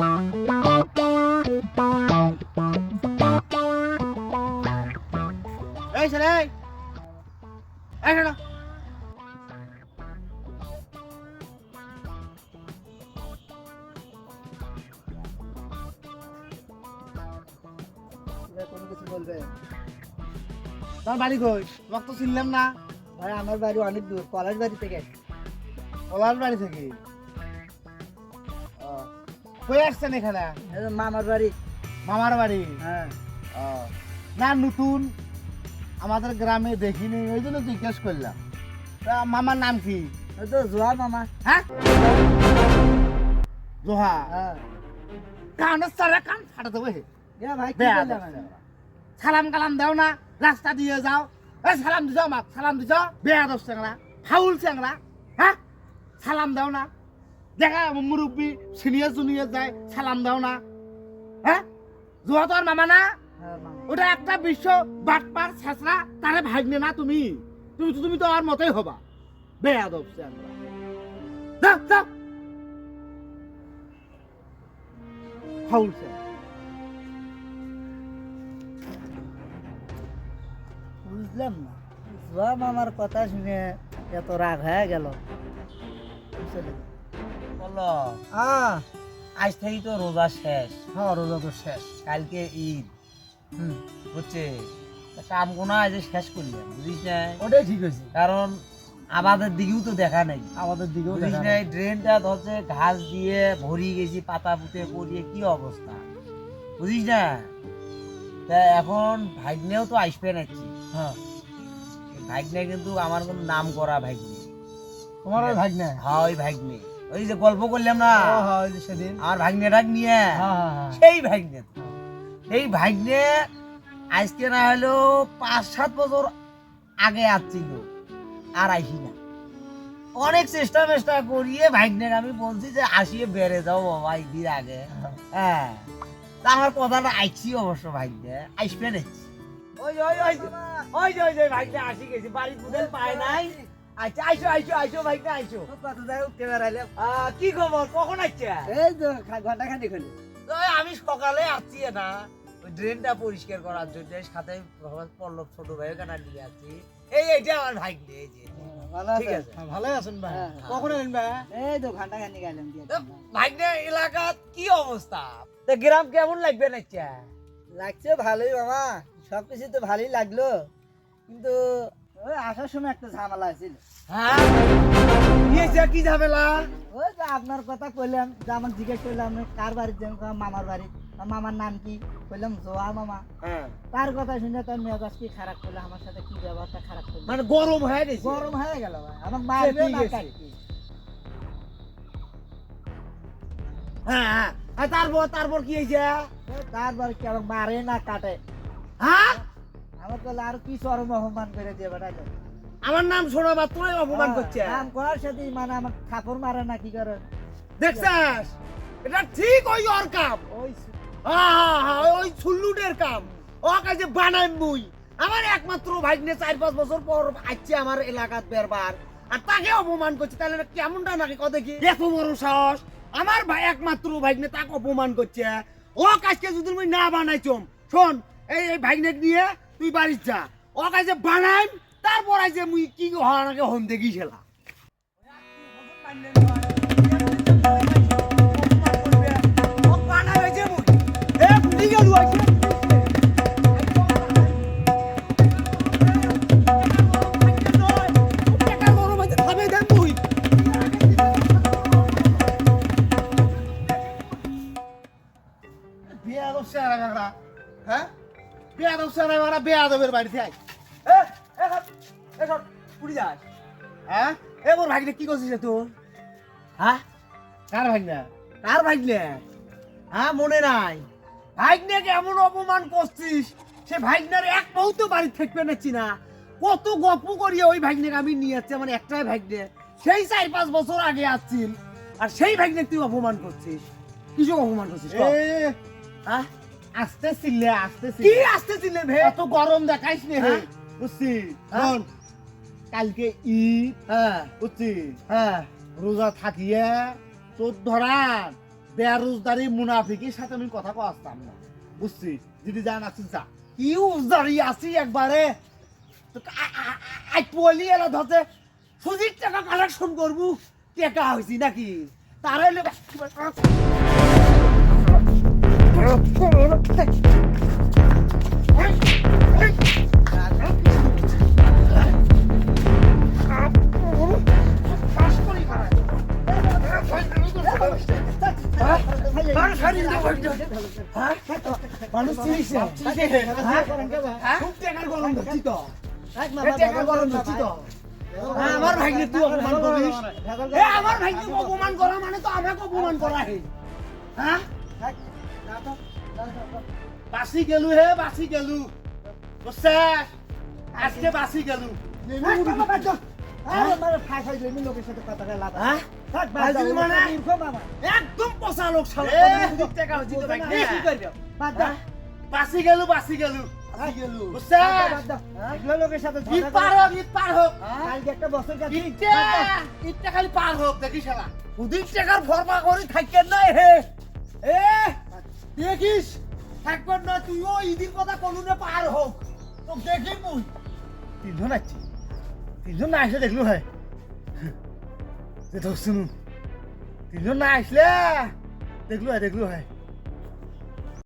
এই তোমার বাড়ি কই? তোমাকে তো চিনলাম না। ভাই, আমার বাড়ি অনেক দূর কলেজ বাড়ি থেকে। ওলার বাড়ি থেকে। কই আসছেন এখানে? মামার বাড়ি। মামার বাড়ি? হ্যাঁ। না নতুন। আমাদের গ্রামে দেখিনি ওই জন্য জিজ্ঞেস করলাম। তা মামার নাম কি? তো জোয়া মামা। হ্যাঁ? জোহা? হ্যাঁ। কানের সারা কান ফাটা দেবো হে? সালাম কালাম দাও না রাস্তা দিয়ে যাও। এ সালাম দিছ আমাক সালাম দিছ। বেয়া দোষ চেংরা ফাউল চেংরা হ্যাঁ? সালাম দাও না। দেখা মুরব্বী সিনিয়র জুনিয়র যায় সালাম দাও না। হ্যাঁ জোহা তো আর মামা না? ওটা একটা বিশ্ব বাটপার ছেঁচড়া তারে ভাগ্নে না তুমি? তুমি তুমি তো আর মতোই হবা। বেয়া দোষ চেংরা যাও যাও। ফাউল চেংরা বুঝলাম না। জোয়া মামার কথা শুনে এত রাগ হয়ে গেল। বুঝলে? বলো। আহ আজ থেকেই তো রোজা শেষ। হ্যাঁ রোজা তো শেষ। কালকে ঈদ। হুম। হচ্ছে কাম কোনা আজ শেষ করলাম বুঝিস না? ওটাই ঠিক আছে কারণ আমাদের দিকেও তো দেখা নাই। আমাদের দিকেও বুঝিস না নাই। ড্রেনটা ধরছে ঘাস দিয়ে ভরিয়ে গেছি পাতা পুঁতে পড়িয়ে কি অবস্থা? বুঝিস না? তা এখন ভাগ্নেও তো আসবে নাকি হ্যাঁ। ভাগ্নে কিন্তু আমার কোনো নাম করা ভাগ্নে। তোমার ওই ভাগ না হ্যাঁ ওই ভাগ্নে। ওই যে গল্প করলাম না? হ্যাঁ সেদিন। আমার ভাগ্নেটাক নিয়ে? হ্যাঁ হ্যাঁ সেই ভাগ্নে। সেই ভাগ্নে আজকে না হলেও পাঁচ সাত বছর আগে আসছিল আর আইসি না। অনেক চেষ্টা মেষ্টা করিয়ে ভাগ্নের আমি বলছি যে আসিয়ে বেড়ে যাও বাবা ঈদের আগে। হ্যাঁ। তা আমার কথাটা আইছি অবশ্য ভাগ্নে আসবে নাকি ওই ওই ওই ওই যে, ওই যে ভাগ্নে আসি গেছি বাড়ির পায় নাই। আচ্ছা আইসো আইসো আইসো ভাগ্নে আইসো কত যাই উঠতে বেড়াইলে। কি খবর কখন এই তো ঘণ্টা আমি সকালে আসছি না ওই ড্রেনটা পরিষ্কার করার জন্য সাথে পল্লব ছোট ভাই ওখানে নিয়ে আসছি এই এইটা আমার ভাই এই যে। ভালো ঠিক আছে। আছে। ভালো আছেন ভাই। কখন এলেন ভাই? এই তো ঘণ্টা খানিক গেলাম দিয়ে। তো ভাগ্নে এলাকা কি অবস্থা তো গ্রাম কেমন লাগবে না লাগছে ভালোই মামা। সব কিছু তো ভালোই লাগল। কিন্তু আসার সময় একটা ঝামেলা ছিল হ্যাঁ? কি ঝামেলা? ওই যে আপনার কথা কইলাম যে আমাকে জিজ্ঞেস করলাম কার বাড়ির মামার বাড়ি। মামার নাম কি? কইলাম জোয়া মামা। হ্যাঁ। তার কথা শুনে তার মেজাজ কি খারাপ করল আমার সাথে কি ব্যবহারটা খারাপ করল? মানে গরম হয়ে গেছে। গরম হয়ে গেল ভাই। আমাকে মারবে না। হ্যাঁ হ্যাঁ। তারপর তারপর কি হয়েছে? তারপর কি আমাকে মারে না কাটে। হ্যাঁ? আমার আর কি চরম অপমান করে দিয়ে বেড়াইলো? আমার নাম শোনা বা তোরাই অপমান হ্যাঁ, করছে নাম করার সাথে মানে আমাকে খাপড় মারে না কি করে? দেখছিস? এটা ঠিক ওই ওর কাম ওই ওই সুল্লুটের কাম। ও কাজে বানাই মুই। আমার একমাত্র ভাগ্নে চার পাঁচ বছর পর আসছে আমার এলাকাত বেরবার। আর তাকে অপমান করছে তাহলে কেমনটা নাকি কত কি এত বড় সাহস। আমার ভাই একমাত্র ভাগ্নে তাকে অপমান করছে। ও কাজকে যদি মুই না বানাইছম শোন এই এই ভাগ্নে নিয়ে তুই বাড়ির যা। ও কাজে বানাই, তারপর আইছে মুই কি হওয়ার বেয়াদব চেহারা কাকড়া হ্যাঁ? বেয়াদব চেহারা কাকড়া বেয়াদবের বাড়িতে আই হ্যাঁ? এ মোর ভাগ্নে কি করছিস তোর হ্যাঁ? কার ভাই না কার ভাগ্নে? হ্যাঁ মনে নাই। ভাগ্নেকে এমন অপমান করছিস সে ভাগ্নের এক মুহূর্ত বাড়ি থাকবে না কত গল্প করিয়ে ওই ভাগ্নেকে আমি নিয়ে যাচ্ছি আমার একটাই ভাগ্নে। সেই চার পাঁচ বছর আগে আসছিল আর সেই ভাগ্নে তুই অপমান করছিস। কিছু অপমান করছিস এ হ্যাঁ? আস্তে চিল্লে আস্তে কি চিল্লে আসতেছিলেন ভে এত গরম দেখাইস নে হে। হ্যাঁ? বুঝছি হ্যাঁ? শোন কালকে ঈদ। হ্যাঁ। বুঝছি হ্যাঁ। রোজা থাকিয়ে তোর ধরান বেরোজগারি মুনাফিকের সাথে আমি কথা কো আসতাম না। বুঝছি যদি জান আছিস যা। কি উজারি আছি একবারে। তো আ- আ- আ- আই পলি এলা ধরতে সুজির টাকা কালেকশন করব। টেকা হয়েছি নাকি? তারাই লোক তো হ্যাঁ, আমার ভাগ্নে তুই অপমান করিস আমার ভাগ্নে অপমান করা মানে তো আমাকে অপমান করা হ্যাঁ? বাসি গেলু হে বাসি গেলু। বুঝছে? আজকে বাসি গেলু। হ্যাঁ? মানে? একদম পচা লোক হ্যাঁ? বাসি গেলু বাসি গেলু। খালি পার হোক দেখিস না উদিক টাকার ফরমা করে থাকেন নাই হে। এ দেখিস? একবার না তুইও ঈদের কথা কোনুনে পার হোক। তো দেখি মুই। তিনজন আসছি তিনজন না আসলে দেখল হয়। যে ধর শুনুন তিনজন না আসলে দেখল হয় দেখল হয়।